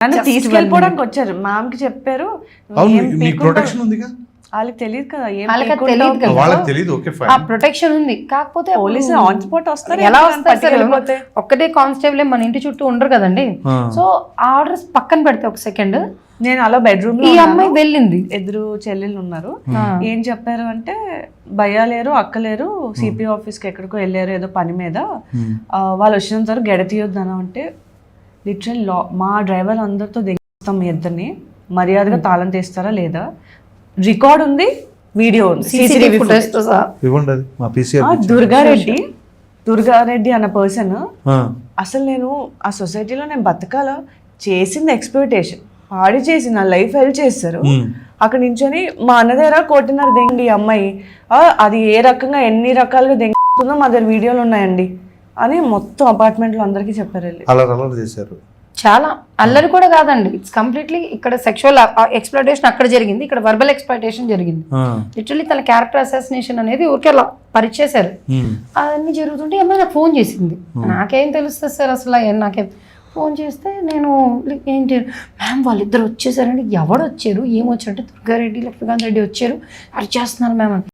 నన్ను తీసుకెళ్ళిపోవడానికి వచ్చారు మ్యామ్కి చెప్పారు అవును మీకు? ప్రొటెక్షన్ ఉందిగా? వాళ్ళకి తెలియదు కదా ఏం వాళ్ళకి అది పీక్కుంటావు? తెలియదు కదా. వాళ్ళకి తెలియదు. ఓకే ఆ ఫైన్ ప్రొటెక్షన్ ఉంది. కాకపోతే అప్పుడు పోలీసులు ఆన్ స్పాట్ వస్తారు ఎలా వస్తారు పట్టుకెళ్ళిపోతే? ఒక్కటే కానిస్టేబుల్ మన ఇంటి చుట్టూ ఉండరు కదండి. సో ఆర్డర్స్ పక్కన పెడితే ఒక సెకండ్ నేను అలా బెడ్రూమ్ ఈ లో అమ్మాయి వెళ్ళింది. ఎదురు చెల్లెళ్ళు ఉన్నారు. ఆ. ఏం చెప్పారు అంటే భయ్యా లేరు అక్క లేరు సిపి ఆఫీస్కి ఎక్కడికో వెళ్ళారు ఏదో పని మీద. ఆ, వాళ్ళు వచ్చినంత వరకు గెడ తీయొద్దాను అంటే లిటరల్ లా మా డ్రైవర్ అందరితో దిగిస్తాం మీ ఇద్దరిని. మర్యాదగా తాళం తీస్తారా లేదా? రికార్డ్ ఉంది వీడియో ఉంది. ఇవ్వండి అది మా పీసీఆర్ దుర్గారెడ్డి దుర్గారెడ్డి అన్న పర్సన్ అసలు నేను ఆ సొసైటీలో నేను బతకాల? చేసింది ఎక్స్ప్లోటేషన్ పాడి చేసి నా లైఫ్ హెల్ప్ చేస్తారు. అక్కడ నించొని మా అన్న దగ్గర కోటిన్నర దెంగి అమ్మాయి ఆ, అది ఏ రకంగా ఎన్ని రకాలుగా దెంగుతుందో మా దగ్గర వీడియోలు ఉన్నాయండి. అని మొత్తం అపార్ట్మెంట్లో అందరికీ చెప్పారు వెళ్ళి. అలా అలర్ చేశారు. చాలా. అల్లరి కూడా కాదండి. ఇట్స్ కంప్లీట్లీ ఇక్కడ సెక్షువల్ ఎక్స్ప్లోటేషన్ అక్కడ జరిగింది. ఇక్కడ వర్బల్ ఎక్స్ప్లోటేషన్ జరిగింది. లిటరలీ తన క్యారెక్టర్ అసాసినేషన్ అనేది ఊరికే అలా పరిచేశారు. అవన్నీ జరుగుతుంటే నాకు ఫోన్ చేసింది. నాకేం తెలుస్తుంది సార్ అసలు? నాకేం ఫోన్ చేస్తే నేను ఏంటి మ్యామ్ వాళ్ళిద్దరు వచ్చేసారండి. ఎవడు వచ్చారు ఏమొచ్చారంటే దుర్గారెడ్డి లక్ష్మీకాంత్ రెడ్డి వచ్చారు. అరిచేస్తున్నారు మ్యామ్ అని.